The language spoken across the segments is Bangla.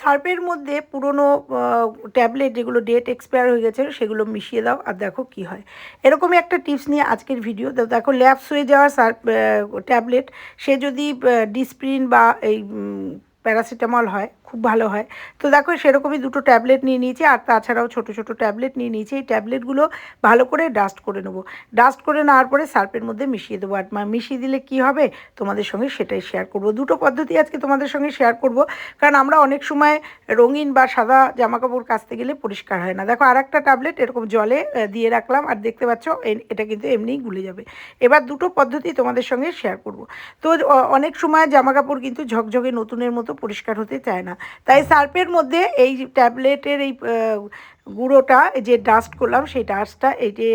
সার্পের মধ্যে পুরনো ট্যাবলেট যেগুলো ডেট এক্সপায়ার হয়ে গেছে সেগুলো মিশিয়ে দাও আর দেখো কি হয়। এরকমই একটা টিপস নিয়ে আজকের ভিডিও দেখো ল্যাপস হয়ে যাওয়া সার্প ট্যাবলেট, সে যদি ডিসপ্রিন বা এই প্যারাসিটামল হয় খুব ভালো হয়। তো দেখো সেরকমই দুটো ট্যাবলেট নিয়ে নিয়েছি, আর তাছাড়াও ছোট ছোট ট্যাবলেট নিয়ে নিয়েছি। এই ট্যাবলেটগুলো ভালো করে ডাস্ট করে নেব। ডাস্ট করে নেওয়ার পরে সার্পের মধ্যে মিশিয়ে দেবো। আর মিশিয়ে দিলে কি হবে? তোমাদের সঙ্গে সেটাই শেয়ার করব। দুটো পদ্ধতি আজকে তোমাদের সঙ্গে শেয়ার করব। কারণ আমরা অনেক সময় রঙিন বা সাদা জামাকাপড় কাচতে গেলে পরিষ্কার হয় না। দেখো আর একটা ট্যাবলেট এরকম জলে দিয়ে রাখলাম। আর দেখতে পাচ্ছ এটা কিন্তু এমনিই গুলে যাবে। এবার দুটো পদ্ধতি তোমাদের সঙ্গে শেয়ার করব। তো অনেক সময় জামাকাপড় কিন্তু ঝকঝকে নতুনের মতো পরিষ্কার হতে চায় না। তাই সার্পের মধ্যে এই ট্যাবলেটের এই গুঁড়োটা যে ডাস্ট করলাম, সেই ডাস্টটা এই যে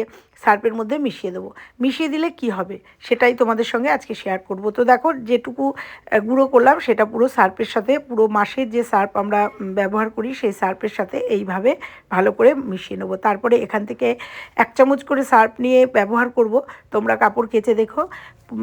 সার্পের মধ্যে মিশিয়ে দেবো। মিশিয়ে দিলে কি হবে? সেটাই তোমাদের সঙ্গে আজকে শেয়ার করব। তো দেখো, যেটুকু গুঁড়ো করলাম, সেটা পুরো সার্পের সাথে, পুরো মাসের যে সার্প আমরা ব্যবহার করি, সেই সার্পের সাথে এইভাবে ভালো করে মিশিয়ে নেব। তারপরে এখান থেকে এক চামচ করে সার্প নিয়ে ব্যবহার করব। তোমরা কাপড় কেচে দেখো।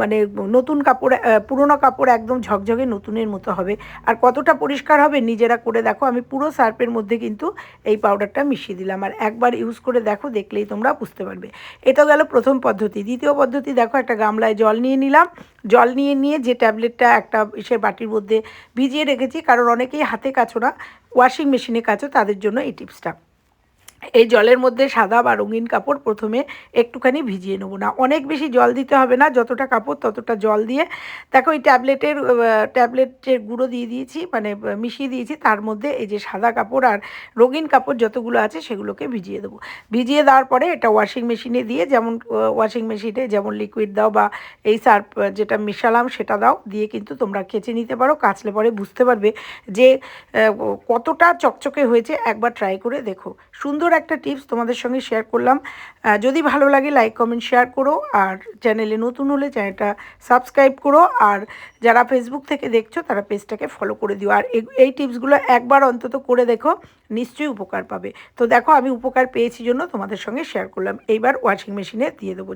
মানে নতুন কাপড় পুরোনো কাপড় একদম ঝকঝকে নতুনের মতো হবে। আর কতটা পরিষ্কার হবে নিজেরা করে দেখো, আমি পুরো সার্পের মধ্যে কিন্তু এই পাউডারটা মিশিয়ে দিলাম। আর একবার ইউজ করে দেখো, দেখলেই তোমরা বুঝতে পারবে। এটা গেল প্রথম পদ্ধতি। দ্বিতীয় পদ্ধতি দেখো, একটা গামলায় জল নিয়ে নিলাম। জল নিয়ে নিয়ে যে ট্যাবলেটটা একটা সে বাটির মধ্যে ভিজিয়ে রেখেছি, কারণ অনেকেই হাতে কাছো না ওয়াশিং মেশিনে কাচো, তাদের জন্য এই টিপসটা এই জলের মধ্যে সাদা বা রঙিন কাপড় প্রথমে একটুখানি ভিজিয়ে নেব না। অনেক বেশি জল দিতে হবে না, যতটা কাপড় ততটা জল দিয়ে। দেখো, এই ট্যাবলেটের ট্যাবলেটের গুঁড়ো দিয়ে দিয়েছি মানে মিশিয়ে দিয়েছি। তার মধ্যে এই যে সাদা কাপড় আর রঙিন কাপড় যতগুলো আছে সেগুলোকে ভিজিয়ে দেবো। ভিজিয়ে দেওয়ার পরে এটা ওয়াশিং মেশিনে দিয়ে যেমন ওয়াশিং মেশিনে যেমন লিকুইড দাও বা এই সার্ফ যেটা মেশালাম সেটা দাও, দিয়ে কিন্তু তোমরা কেচে নিতে পারো। কাচলে পরে বুঝতে পারবে যে কতটা চকচকে হয়েছে। একবার ট্রাই করে দেখো। সুন্দর একটা টিপস তোমাদের সঙ্গে শেয়ার করলাম। যদি ভালো লাগে লাইক কমেন্ট শেয়ার করো। আর চ্যানেলে নতুন হলে চ্যানেলটা সাবস্ক্রাইব করো। আর যারা ফেসবুক থেকে দেখছ, তারা পেজটাকে ফলো করে দিও। আর এই- টিপসগুলো একবার অন্তত করে দেখো, নিশ্চয়ই উপকার পাবে। তো দেখো, আমি উপকার পেয়েছি জন্য তোমাদের সঙ্গে শেয়ার করলাম। এইবার ওয়াশিং মেশিনে দিয়ে দেবো।